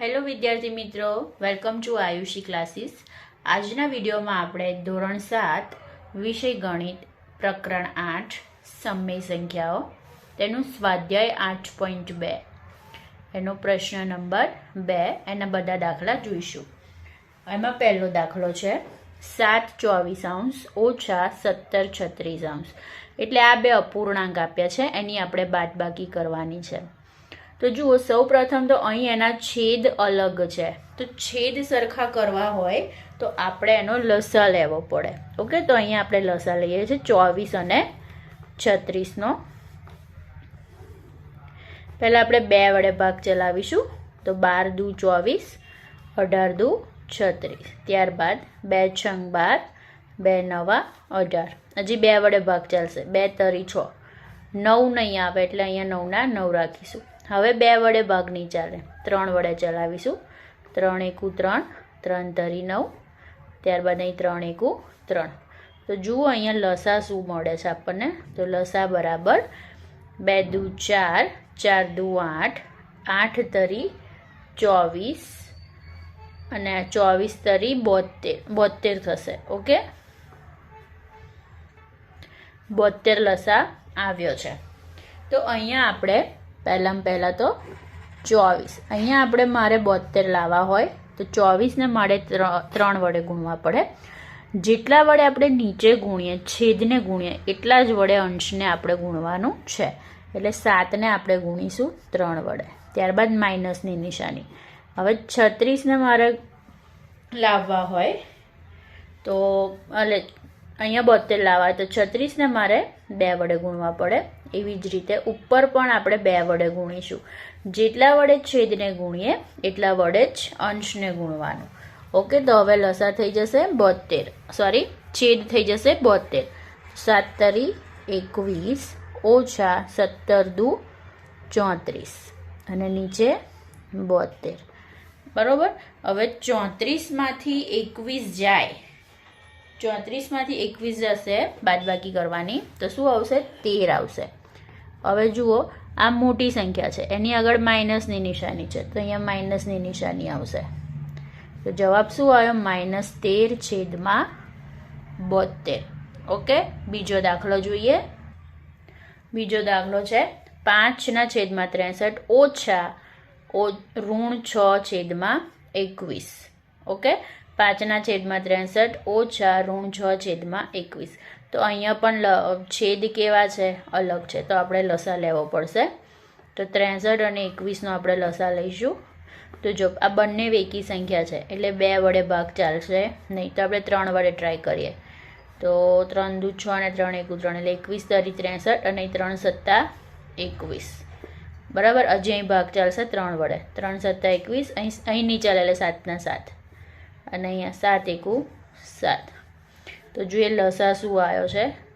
Hello વિદ્યાર્થી મિત્રો, welcome to Ayushi classes. આજના વિડીયોમાં આપણે ધોરણ સાત, વિષય ગણિત, પ્રકરણ આઠ, સમય સંખ્યાઓ, તેનું સ્વાધ્યાય આઠ પોઈન્ટ બે. એનો પ્રશ્ન નંબર બે, એના બધા દાખલા જોઈશું. એમાં પહેલો દાખલો છે, સાત ચોવીસ અંશ ઓછા સત્તર છત્રીસ અંશ. એટલે આ બે અપૂર્ણાંક આપ્યા છે, એની આપણે બાદબાકી કરવાની છે. તો જુઓ સૌ પ્રથમ તો અહીં એના છેદ અલગ છે. તો છેદ સરખા કરવા હોય તો આપણે એનો લસા લેવો પડે. ઓકે, તો અહીંયા આપણે લસા લઈએ છીએ ચોવીસ અને છત્રીસનો. પહેલાં આપણે બે વડે ભાગ ચલાવીશું. તો બાર દુ ચોવીસ, અઢાર દુ છત્રીસ. ત્યારબાદ બે છંગ બાર, બે નવા, અઢાર. હજી બે વડે ભાગ ચાલશે. બે તરી છ. નવ નહીં આવે એટલે અહીંયા નવના નવ રાખીશું. હવે બે વડે ભાગ નહીં ચાલે. ત્રણ વડે ચલાવીશું. ત્રણ એકુ ત્રણ ત્રણ તરી નવ, ત્યારબાદ અહીં ત્રણ એકુ ત્રણ. તો જુઓ અહીંયા લસા શું મળે છે આપણને. તો લસા બરાબર બે દુ ચાર ચાર દુ આઠ આઠ તરી ચોવીસ અને ચોવીસ તરી બોતેર બોતેર થશે, ઓકે? બોતેર લસા આવ્યો છે. તો અહીંયા આપણે પહેલાં પહેલાં તો ચોવીસ. અહીંયા આપણે મારે બોતેર લાવવા હોય, તો ચોવીસને મારે ત્રણ વડે ગુણવા પડે. જેટલા વડે આપણે નીચે ગુણીએ, છેદને ગુણીએ, એટલા જ વડે અંશને આપણે ગુણવાનું છે. એટલે સાતને આપણે ગુણીશું ત્રણ વડે. ત્યારબાદ માઇનસની નિશાની. હવે છત્રીસને મારે લાવવા હોય, તો, એટલે અહીંયા બોતેર લાવવા તો છત્રીસને મારે બે વડે ગુણવા પડે. એવી જ રીતે ઉપર પણ આપણે બે વડે ગુણીશું. જેટલા વડે છેદને ગુણીએ, એટલા વડે જ અંશને ગુણવાનું. ઓકે, તો હવે લસા થઈ જશે બોતેર સોરી છેદ થઈ જશે બોતેર સાત તરી એકવીસ, ઓછા સત્તર દુ ચોત્રીસ. અને નીચે બોતેર બરોબર? હવે ચોત્રીસમાંથી એકવીસ જાય. ચોત્રીસમાંથી એકવીસ જશે બાદબાકી કરવાની. તો શું આવશે? તેર આવશે. હવે જુઓ, આ મોટી સંખ્યા છે. એની આગળ માઇનસની નિશાની છે. તો અહીંયા માઇનસની નિશાની આવશે. તો જવાબ શું આવ્યો? માઇનસ તેર છેદમાં બોતેર ઓકે? બીજો દાખલો જોઈએ. બીજો દાખલો છે. પાંચના છેદમાં ત્રેસઠ ઓછા ઋણ છ છેદમાં એકવીસ. ઓકે? પાંચના છેદમાં ત્રેસઠ, ઓછા ઋણ છ છેદમાં એકવીસ. તો અહીંયા પણ છેદ કેવા છે? અલગ છે. તો આપણે લસા લેવો પડશે. તો ત્રેસઠ અને એકવીસનો આપણે લસા લઈશું. તો જો, આ બંને વેકી સંખ્યા છે. એટલે બે વડે ભાગ ચાલશે. નહીં તો આપણે ત્રણ વડે ટ્રાય કરીએ. તો ત્રણ દુ છ અને ત્રણ એકુ ત્રણ એટલે એકવીસ તરી ત્રેસઠ અને ત્રણ સત્તા એકવીસ. બરાબર? હજી અહીં ભાગ ચાલશે ત્રણ વડે. ત્રણ સત્તા એકવીસ. અહીં અહીં નહીં ચાલે એટલે સાતના સાત. અને અહીંયા સાત એકુ સાત. તો જોઈએ લસા શું આવ્યો છે?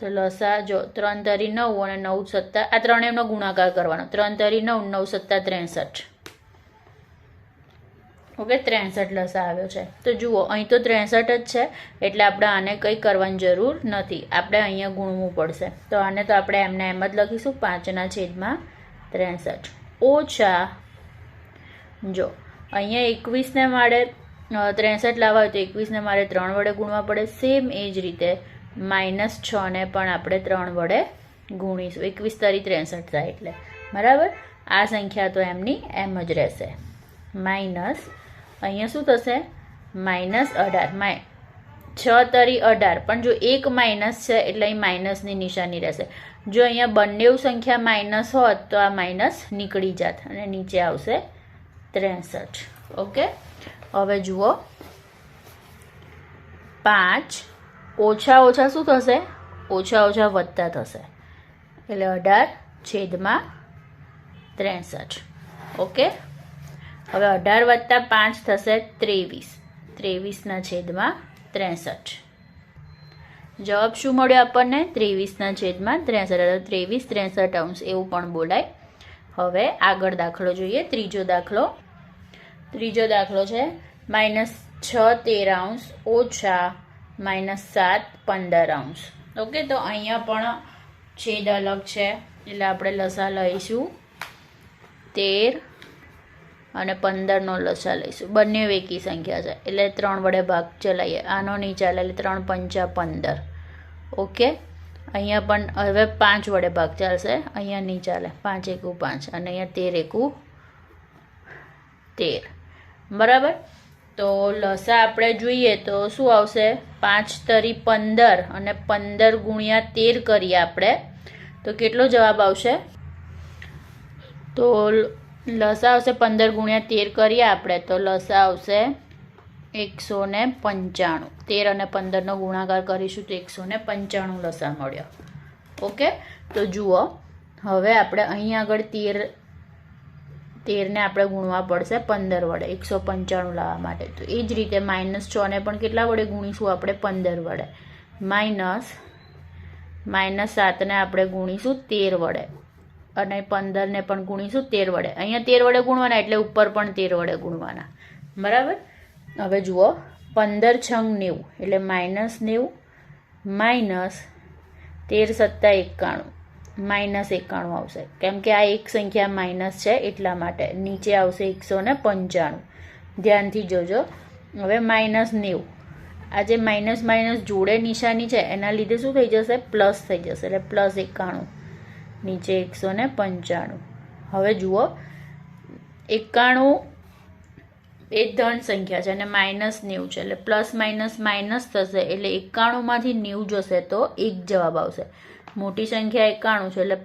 તો લસા જો ત્રણ તરી નવ અને નવ સત્તા, આ ત્રણેયનો ગુણાકાર કરવાનો. ત્રણ તરી નવ નવ સત્તા ત્રેસઠ. ઓકે, ત્રેસઠ લસા આવ્યો છે. તો જુઓ, અહીં તો ત્રેસઠ જ છે, એટલે આપણે આને કંઈ કરવાની જરૂર નથી. આપણે અહીંયા ગુણવું પડશે. તો આને તો આપણે એમને એમ જ લખીશું, પાંચના છેદમાં ત્રેસઠ. ઓછા જો અહીંયા એકવીસને મારે ત્રેસઠ લાવવા હોય તો એકવીસને મારે ત્રણ વડે ગુણવા પડે. સેમ એ જ રીતે માઇનસ છને પણ આપણે ત્રણ વડે ગુણીશું. એકવીસ તરી ત્રેસઠ થાય એટલે. બરાબર? આ સંખ્યા તો એમની એમ જ રહેશે. માઇનસ અહીંયા શું થશે? માઇનસ અઢાર. માય છ તરી અઢાર. પણ જો એક માઇનસ છે, એટલે અહીં માઇનસની નિશાની રહેશે. જો અહીંયા બંને સંખ્યા માઇનસ હોત તો આ માઇનસ નીકળી જાત અને નીચે આવશે ત્રેસઠ. ઓકે? હવે જુઓ. પાંચ, ઓછા ઓછા શું થશે? ઓછા ઓછા વધતા થશે. એટલે અઢાર છેદમાં ત્રેસઠ. ઓકે? હવે અઢાર વત્તા પાંચ થશે ત્રેવીસ. ત્રેવીસના છેદમાં ત્રેસઠ. જવાબ શું મળ્યો આપણને? ત્રેવીસના છેદમાં ત્રેસઠ. ત્રેવીસ ત્રેસઠ અંશ, એવું પણ બોલાય. હવે આગળ દાખલો જોઈએ. ત્રીજો દાખલો. ત્રીજો દાખલો છે. માઇનસ છ તેર અંશ ઓછા માઇનસ સાત પંદર અંશ ઓકે, તો અહીંયા પણ છેદ અલગ છે. એટલે આપણે લસા લઈશું. તેર અને પંદરનો લસા લઈશું. બંને એકી સંખ્યા છે. એટલે ત્રણ વડે ભાગ ચલાવીએ આનો નહીં ચાલે એટલે ત્રણ પંચા પંદર. ઓકે? અહીંયા પણ હવે પાંચ વડે ભાગ ચાલશે. અહીંયા નહીં ચાલે. પાંચ એકુ પાંચ અને અહીંયા તેર એકું તેર. બરાબર? તો લસા આપણે જોઈએ તો શું આવશે? પાંચ તરી પંદર અને પંદર ગુણ્યા તેર કરીએ આપણે. તો કેટલો જવાબ આવશે? તો લસા આવશે પંદર ગુણ્યા તેર કરીએ આપણે. તો લસા આવશે એકસો ને પંચાણું. તેર અને પંદરનો ગુણાકાર કરીશું તો એકસો ને પંચાણું લસા મળ્યો. ઓકે? તો જુઓ, હવે આપણે અહીં આગળ તેર, તેરને આપણે ગુણવા પડશે પંદર વડે. એકસો પંચાણું લાવવા માટે. તો એ જ રીતે માઇનસ છને પણ કેટલા વડે ગુણીશું આપણે? પંદર વડે. માઇનસ માઇનસ સાતને આપણે ગુણીશું તેર વડે. અને પંદરને પણ ગુણીશું તેર વડે. અહીંયા તેર વડે ગુણવાના એટલે ઉપર પણ તેર વડે ગુણવાના. બરાબર? હવે જુઓ, પંદર છંગ નેવું, એટલે માઇનસ નેવું માઇનસ તેર સત્તા એકાણું માઇનસ એકાણું આવશે. કેમ કે આ એક સંખ્યા માઇનસ છે એટલા માટે. નીચે આવશે એકસો ને પંચાણું. ધ્યાનથી જોજો. હવે માઇનસ નેવું. આ જે માઇનસ માઇનસ જોડે નિશાની છે, એના લીધે શું થઈ જશે? પ્લસ થઈ જશે, એટલે પ્લસ એકાણું. નીચે એકસો ને પંચાણું. હવે જુઓ. એકાણું એ ધન સંખ્યા છે અને માઇનસ નેવું છે. એટલે પ્લસ માઇનસ માઇનસ થશે એટલે એકાણુંમાંથી નેવું જશે તો એક જવાબ આવશે. મોટી સંખ્યા એકાણું છે એટલે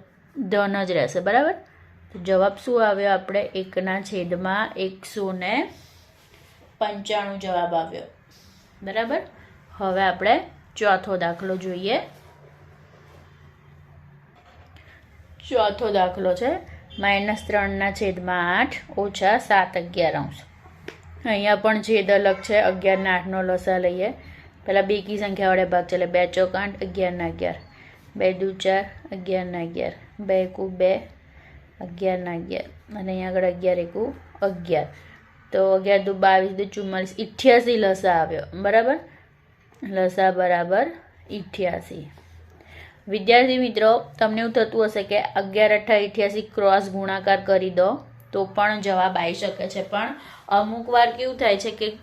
ધન જ રહેશે. બરાબર? તો જવાબ શું આવ્યો? આપણે એકના છેદમાં એકસો ને પંચાણું જવાબ આવ્યો. બરાબર? હવે આપણે ચોથો દાખલો જોઈએ. ચોથો દાખલો છે. માઇનસ ત્રણના છેદમાં આઠ ઓછા સાત અગિયાર અંશ. અહીંયા પણ છેદ અલગ છે, અગિયારના આઠનો લસા લઈએ. પહેલાં બેકી સંખ્યા વડે ભાગ ચાલે. બે ચોક આઠ અગિયારના અગિયાર. બે દુ ચાર અગિયારના અગિયાર. બે એકુ બે, અગિયારના અગિયાર. અને અહીંયા આગળ અગિયાર એકુ અગિયાર. તો અગિયાર દુ બાવીસ, દુ ચુમ્માલીસ, ઇઠ્યાસી લસા આવ્યો. બરાબર? લસા બરાબર ઇઠ્યાસી. વિદ્યાર્થી મિત્રો, તમને એવું થતું હશે કે અગિયાર અઠ્ઠા ઇઠ્યાસી ક્રોસ ગુણાકાર કરી દો. તો પણ જવાબ આવી શકે છે. પણ અમુક વાર કેવું થાય છે કે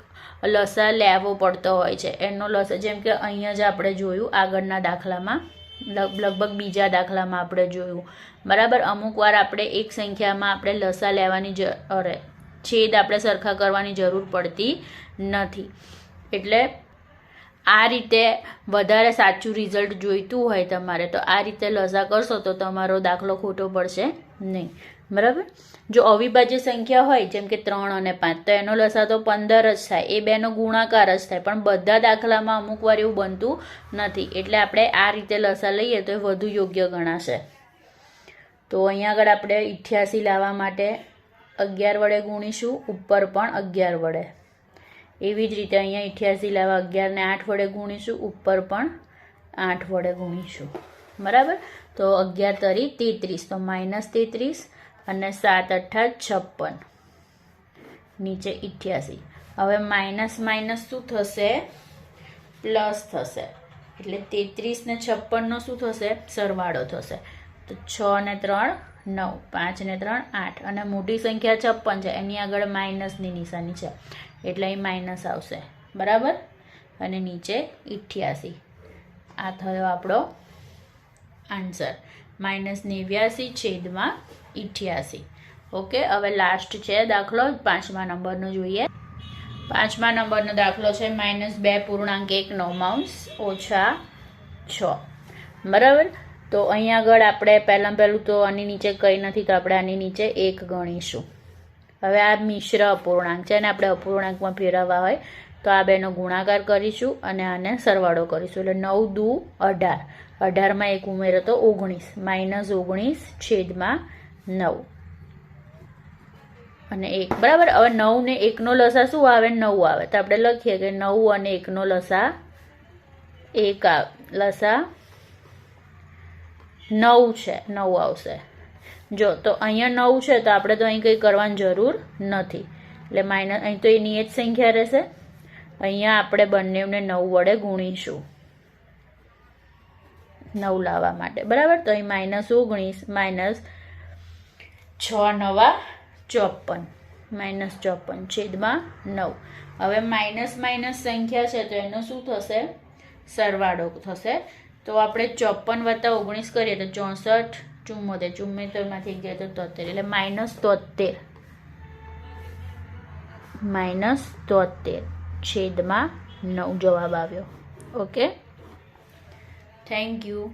લસા લેવો પડતો હોય છે. એનો લસા જેમ કે અહીંયા જ આપણે જોયું, આગળના દાખલામાં લગભગ બીજા દાખલામાં આપણે જોયું. બરાબર? અમુક વાર આપણે એક સંખ્યામાં આપણે લસા લેવાની જ, અરે, છેદ આપણે સરખા કરવાની જરૂર પડતી નથી. એટલે આ રીતે વધારે સાચું રિઝલ્ટ જોઈતું હોય તમારે, તો આ રીતે લસા કરશો તો તમારો દાખલો ખોટો પડશે નહીં. બરાબર? જો અવિભાજ્ય સંખ્યા હોય, જેમ કે ત્રણ અને પાંચ, તો એનો લસા તો પંદર જ થાય. એ બેનો ગુણાકાર જ થાય. પણ બધા દાખલામાં અમુક વાર એવું બનતું નથી. એટલે આપણે આ રીતે લસા લઈએ તો એ વધુ યોગ્ય ગણાશે. તો અહીંયા આગળ આપણે ઇઠ્યાસી લાવવા માટે અગિયાર વડે ગુણીશું. ઉપર પણ અગિયાર વડે. એવી જ રીતે અહીંયા ઇઠ્યાસી લાવવા અગિયારને આઠ વડે ગુણીશું. ઉપર પણ આઠ વડે ગુણીશું. બરાબર? તો અગિયાર તરી તેત્રીસ. તો માઇનસ તેત્રીસ. અને સાત અઠ્ઠા છપ્પન. નીચે ઇઠ્યાસી. હવે માઇનસ માઇનસ શું થશે? પ્લસ થશે. એટલે તેત્રીસ ને છપ્પનનો શું થશે? સરવાળો થશે. તો છ ને ત્રણ, નવ. પાંચ ને ત્રણ, આઠ. અને મોટી સંખ્યા છપ્પન છે. એની આગળ માઇનસની નિશાની છે. એટલે અહીં માઇનસ આવશે. બરાબર? અને નીચે ઇઠ્યાસી. આ થયો આપણો આન્સર. માઇનસ નેવ્યાસી છેદમાં ઇઠ્યાસી. ઓકે હવે લાસ્ટ છે દાખલો. પાંચમા નંબરનો જોઈએ. પાંચમા નંબરનો દાખલો છે માઇનસ બે પૂર્ણાંક એક નવમાંશ ઓછા છ. બરાબર? તો અહીંયા આગળ આપણે પહેલાં પહેલું તો આની નીચે કંઈ નથી, તો આપણે આની નીચે એક ગણીશું. હવે આ મિશ્ર અપૂર્ણાંક છે અને આપણે અપૂર્ણાંકમાં ફેરવવા હોય, તો આ બેનો ગુણાકાર કરીશું અને આને સરવાળો કરીશું. એટલે નવ દુ અઢાર. અઢારમાં એક ઉમેરો તો ઓગણીસ. માઇનસ ઓગણીસ છેદમાં નવ. અને એક, બરાબર? હવે નવ ને એકનો લસા શું આવે? નવ આવે. તો આપણે લખીએ કે નવ અને એકનો લસા એક આવે લસા નવ છે. નવ આવશે. જો, તો અહીંયા નવ છે, તો આપણે તો અહીં કંઈ કરવાની જરૂર નથી. એટલે માઇનસ અહીં તો એ જ સંખ્યા રહેશે. અહીંયા આપણે બંનેને નવ વડે ગુણીશું. નવ લાવવા માટે. બરાબર? તો અહીં માઇનસ ઓગણીસ માઇનસ છ નવા ચોપન. માઇનસ ચોપન, છેદમાં નવ. હવે માઇનસ માઇનસ સંખ્યા છે તો એનો શું થશે? સરવાળો થશે. તો આપણે ચોપન વત્તા ઓગણીસ કરીએ તો ચોસઠ ચુમ્મોતેર ચુમ્મોતેરમાંથી ગયા તો તોતેર. એટલે માઇનસ તોતેર. માઇનસ તોતેર. છેદમાં નવ જવાબ આવ્યો. ઓકે? Thank you.